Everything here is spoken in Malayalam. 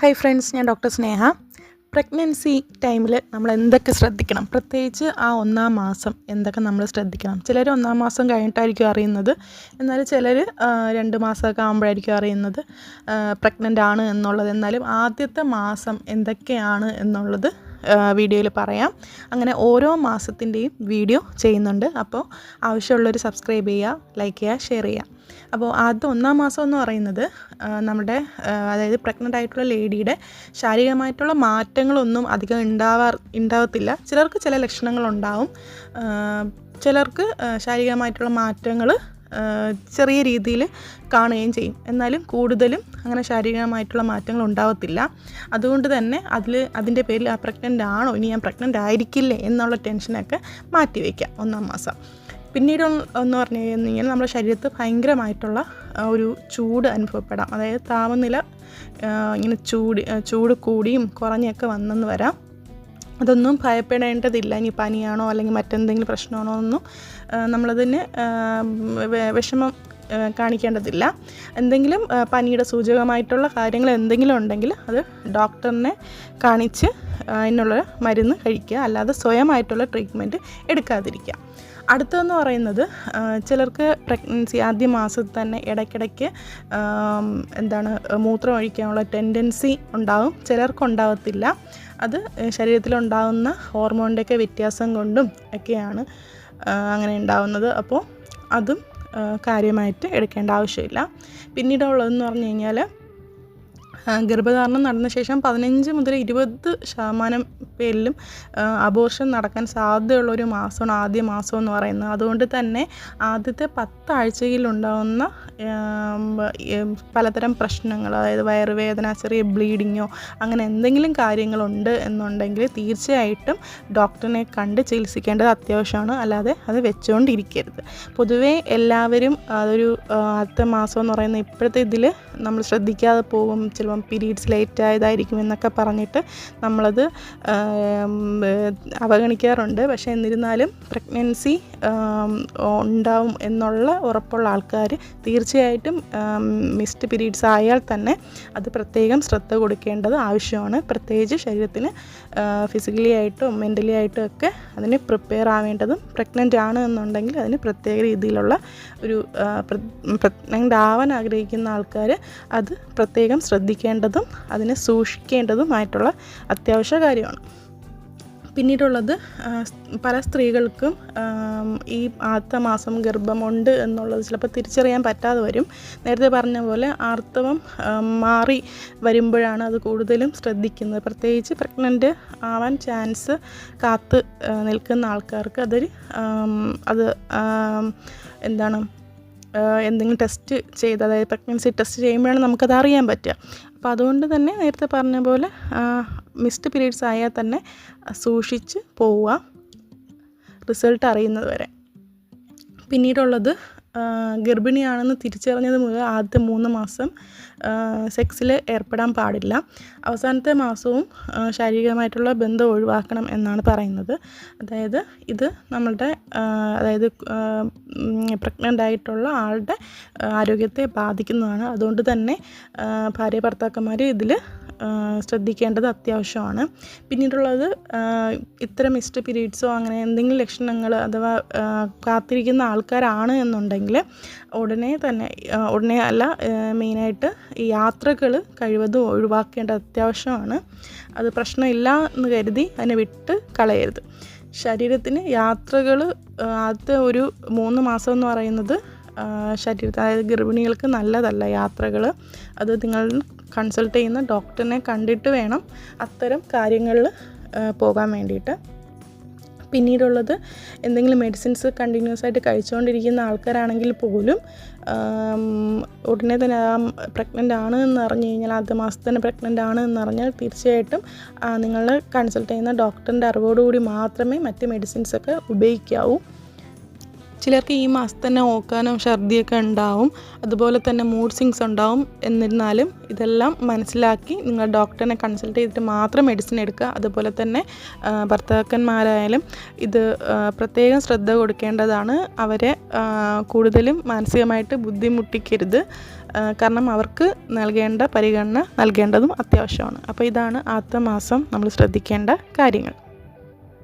ഹായ് ഫ്രണ്ട്സ് ഞാൻ ഡോക്ടർ സ്നേഹ. പ്രഗ്നൻസി ടൈമിൽ നമ്മൾ എന്തൊക്കെ ശ്രദ്ധിക്കണം? പ്രത്യേകിച്ച് ആ ഒന്നാം മാസം എന്തൊക്കെ നമ്മൾ ശ്രദ്ധിക്കണം? ചിലർ ഒന്നാം മാസം കഴിഞ്ഞിട്ടായിരിക്കും അറിയുന്നത്. എന്നാൽ ചിലർ രണ്ട് മാസമൊക്കെ ആകുമ്പോഴായിരിക്കും അറിയുന്നത് പ്രഗ്നന്റ് ആണ് എന്നുള്ളത്. എന്നാലും ആദ്യത്തെ മാസം എന്തൊക്കെയാണ് എന്നുള്ളത് വീഡിയോയിൽ പറയാം. അങ്ങനെ ഓരോ മാസത്തിന്റെയും വീഡിയോ ചെയ്യുന്നുണ്ട്. അപ്പോൾ ആവശ്യമുള്ളവർ സബ്സ്ക്രൈബ് ചെയ്യുക ലൈക്ക് ചെയ്യുക ഷെയർ ചെയ്യുക. അപ്പോൾ ആദ്യത്തെ ഒന്നാം മാസം എന്ന് പറയുന്നത് നമ്മുടെ അതായത് പ്രഗ്നന്റ് ആയിട്ടുള്ള ലേഡിയുടെ ശാരീരികമായിട്ടുള്ള മാറ്റങ്ങളൊന്നും അധികം ഉണ്ടാവാ ഉണ്ടാവത്തില്ല. ചിലർക്ക് ചില ലക്ഷണങ്ങളുണ്ടാവും. ചിലർക്ക് ശാരീരികമായിട്ടുള്ള മാറ്റങ്ങൾ ചെറിയ രീതിയിൽ കാണുകയും ചെയ്യും. എന്നാലും കൂടുതലും അങ്ങനെ ശാരീരികമായിട്ടുള്ള മാറ്റങ്ങൾ ഉണ്ടാവത്തില്ല. അതുകൊണ്ട് തന്നെ അതിൽ അതിന്റെ പേരിൽ ആ പ്രഗ്നന്റ് ആണോ ഇനി ഞാൻ പ്രഗ്നന്റ് ആയിരിക്കില്ലേ എന്നുള്ള ടെൻഷനൊക്കെ മാറ്റി വയ്ക്കാം ഒന്നാം മാസം. പിന്നീട് എന്ന് പറഞ്ഞു കഴിഞ്ഞാൽ നമ്മുടെ ശരീരത്ത് ഭയങ്കരമായിട്ടുള്ള ഒരു ചൂട് അനുഭവപ്പെടാം. അതായത് താപനില ഇങ്ങനെ ചൂട് ചൂട് കൂടിയും കുറഞ്ഞൊക്കെ വന്നെന്ന് വരാം. അതൊന്നും ഭയപ്പെടേണ്ടതില്ല. ഇനി പനിയാണോ അല്ലെങ്കിൽ മറ്റെന്തെങ്കിലും പ്രശ്നമാണോ ഒന്നും നമ്മളതിന് വിഷമം കാണിക്കേണ്ടതില്ല. എന്തെങ്കിലും പനിയുടെ സൂചകമായിട്ടുള്ള കാര്യങ്ങൾ എന്തെങ്കിലും ഉണ്ടെങ്കിൽ അത് ഡോക്ടറിനെ കാണിച്ച് അതിനുള്ള മരുന്ന് കഴിക്കുക. അല്ലാതെ സ്വയമായിട്ടുള്ള ട്രീറ്റ്മെന്റ് എടുക്കാതിരിക്കുക. അടുത്തതെന്ന് പറയുന്നത് ചിലർക്ക് പ്രഗ്നൻസി ആദ്യ മാസത്തിൽ തന്നെ ഇടയ്ക്കിടയ്ക്ക് എന്താണ് മൂത്രം ഒഴിക്കാനുള്ള ടെൻഡൻസി ഉണ്ടാകും ചിലർക്കുണ്ടാകത്തില്ല അത് ശരീരത്തിലുണ്ടാകുന്ന ഹോർമോണിന്റെയൊക്കെ വ്യത്യാസം കൊണ്ടും ഒക്കെയാണ് അങ്ങനെ ഉണ്ടാകുന്നത് അപ്പോൾ അതും കാര്യമായിട്ട് എടുക്കേണ്ട ആവശ്യമില്ല. പിന്നീടുള്ളതെന്ന് പറഞ്ഞു കഴിഞ്ഞാൽ ഗർഭധാരണം നടന്ന ശേഷം പതിനഞ്ച് മുതൽ ഇരുപത് ശതമാനം പേരിലും അബോർഷൻ നടക്കാൻ സാധ്യതയുള്ള ഒരു മാസമാണ് ആദ്യ മാസം എന്ന് പറയുന്നത്. അതുകൊണ്ട് തന്നെ ആദ്യത്തെ ഏം, പലതരം പ്രശ്നങ്ങൾ അതായത് വയറുവേദന ചെറിയ ബ്ലീഡിങ്ങോ അങ്ങനെ എന്തെങ്കിലും കാര്യങ്ങളുണ്ട് എന്നുണ്ടെങ്കിൽ തീർച്ചയായിട്ടും ഡോക്ടറിനെ കണ്ട് ചികിത്സിക്കേണ്ടത് അത്യാവശ്യമാണ്. അല്ലാതെ അത് വെച്ചുകൊണ്ടിരിക്കരുത്. പൊതുവേ എല്ലാവരും അതൊരു അടുത്ത മാസം എന്ന് പറയുന്ന ഇപ്പോഴത്തെ ഇതിൽ നമ്മൾ ശ്രദ്ധിക്കാതെ പോകും. ചിലപ്പം പീരീഡ്സ് ലേറ്റ് ആയതായിരിക്കും എന്നൊക്കെ പറഞ്ഞിട്ട് നമ്മളത് അവഗണിക്കാറുണ്ട്. പക്ഷേ എന്നിരുന്നാലും പ്രഗ്നൻസി ഉണ്ടാവും എന്നുള്ള ഉറപ്പുള്ള ആൾക്കാർ തീർച്ചയായിട്ടും മിസ്ഡ് പീരീഡ്സ് ആയാൽ തന്നെ അത് പ്രത്യേകം ശ്രദ്ധ കൊടുക്കേണ്ടത് ആവശ്യമാണ്. പ്രത്യേകിച്ച് ശരീരത്തിന് ഫിസിക്കലി ആയിട്ടും മെന്റലി ആയിട്ടും ഒക്കെ അതിന് പ്രിപ്പയർ ആവേണ്ടതും പ്രഗ്നന്റ് ആണ് എന്നുണ്ടെങ്കിൽ അതിന് പ്രത്യേക രീതിയിലുള്ള ഒരു പ്രഗ്നന്റ് ആവാൻ ആഗ്രഹിക്കുന്ന ആൾക്കാർ അത് പ്രത്യേകം ശ്രദ്ധിക്കേണ്ടതും അതിനെ സൂക്ഷിക്കേണ്ടതുമായിട്ടുള്ള അത്യാവശ്യ കാര്യമാണ്. പിന്നീടുള്ളത് പല സ്ത്രീകൾക്കും ഈ ആർത്തമാസം മാസം ഗർഭമുണ്ട് എന്നുള്ളത് ചിലപ്പോൾ തിരിച്ചറിയാൻ പറ്റാതെ വരും. നേരത്തെ പറഞ്ഞ പോലെ ആർത്തവം മാറി വരുമ്പോഴാണ് അത് കൂടുതലും ശ്രദ്ധിക്കുന്നത്. പ്രത്യേകിച്ച് പ്രഗ്നന്റ് ആവാൻ ചാൻസ് കാത്ത് നിൽക്കുന്ന ആൾക്കാർക്ക് അതൊരു അത് എന്താണ് എന്തെങ്കിലും ടെസ്റ്റ് ചെയ്ത് അതായത് പ്രഗ്നൻസി ടെസ്റ്റ് ചെയ്യുമ്പോഴാണ് നമുക്കത് അറിയാൻ പറ്റുക. അപ്പോൾ അതുകൊണ്ട് തന്നെ നേരത്തെ പറഞ്ഞ പോലെ മിസ്ഡ് പീരീഡ്സ് ആയാൽ തന്നെ സൂക്ഷിച്ച് പോവുക. റിസൾട്ട് അറിയുന്നത് വരെ. പിന്നീടുള്ളത് ഗർഭിണിയാണെന്ന് തിരിച്ചറിഞ്ഞത് മുതൽ ആദ്യത്തെ മൂന്ന് മാസം സെക്സിൽ ഏർപ്പെടാൻ പാടില്ല. അവസാനത്തെ മാസവും ശാരീരികമായിട്ടുള്ള ബന്ധം ഒഴിവാക്കണം എന്നാണ് പറയുന്നത്. അതായത് ഇത് നമ്മളുടെ അതായത് പ്രഗ്നന്റ് ആയിട്ടുള്ള ആളുടെ ആരോഗ്യത്തെ ബാധിക്കുന്നതാണ്. അതുകൊണ്ട് തന്നെ ഭാര്യ ഭർത്താക്കന്മാർ ഇതിൽ ശ്രദ്ധിക്കേണ്ടത് അത്യാവശ്യമാണ്. പിന്നീടുള്ളത് ഇത്തരം മിസ്ഡ് പീരീഡ്സോ അങ്ങനെ എന്തെങ്കിലും ലക്ഷണങ്ങൾ അഥവാ കാത്തിരിക്കുന്ന ആൾക്കാരാണ് എന്നുണ്ടെങ്കിൽ ഉടനെ തന്നെ ഉടനെ അല്ല മെയിനായിട്ട് യാത്രകൾ കഴിവതും ഒഴിവാക്കേണ്ടത് അത്യാവശ്യമാണ്. അത് പ്രശ്നമില്ല എന്ന് കരുതി അതിനെ വിട്ട് കളയരുത്. ശരീരത്തിന് യാത്രകൾ ആദ്യത്തെ ഒരു മൂന്ന് മാസം എന്ന് പറയുന്നത് ശരീരത്തിൽ അതായത് ഗർഭിണികൾക്ക് നല്ലതല്ല യാത്രകൾ. അത് നിങ്ങൾ കൺസൾട്ട് ചെയ്യുന്ന ഡോക്ടറിനെ കണ്ടിട്ട് വേണം അത്തരം കാര്യങ്ങളിൽ പോകാൻ വേണ്ടിയിട്ട്. പിന്നീടുള്ളത് എന്തെങ്കിലും മെഡിസിൻസ് കണ്ടിന്യൂസ് ആയിട്ട് കഴിച്ചുകൊണ്ടിരിക്കുന്ന ആൾക്കാരാണെങ്കിൽ പോലും ഉടനെ തന്നെ ആ പ്രഗ്നന്റ് ആണ് എന്ന് അറിഞ്ഞു കഴിഞ്ഞാൽ ആദ്യ മാസത്തിൽ തന്നെ പ്രഗ്നന്റ് ആണ് എന്ന് അറിഞ്ഞാൽ തീർച്ചയായിട്ടും നിങ്ങൾ കൺസൾട്ട് ചെയ്യുന്ന ഡോക്ടറിന്റെ അറിവോടുകൂടി മാത്രമേ മറ്റ് മെഡിസിൻസൊക്കെ ഉപയോഗിക്കാവൂ. ചിലർക്ക് ഈ മാസത്തിൽ തന്നെ ഓക്കാനും ഛർദിയൊക്കെ ഉണ്ടാവും. അതുപോലെ തന്നെ മൂഡ് സിങ്സ് ഉണ്ടാവും. എന്നിരുന്നാലും ഇതെല്ലാം മനസ്സിലാക്കി നിങ്ങൾ ഡോക്ടറിനെ കൺസൾട്ട് ചെയ്തിട്ട് മാത്രം മെഡിസിൻ എടുക്കുക. അതുപോലെ തന്നെ ഭർത്താക്കന്മാരായാലും ഇത് പ്രത്യേകം ശ്രദ്ധ കൊടുക്കേണ്ടതാണ്. അവരെ കൂടുതലും മാനസികമായിട്ട് ബുദ്ധിമുട്ടിക്കരുത്. കാരണം അവർക്ക് നൽകേണ്ട പരിഗണന നൽകേണ്ടതും അത്യാവശ്യമാണ്. അപ്പോൾ ഇതാണ് ആദ്യത്തെ മാസം നമ്മൾ ശ്രദ്ധിക്കേണ്ട കാര്യങ്ങൾ.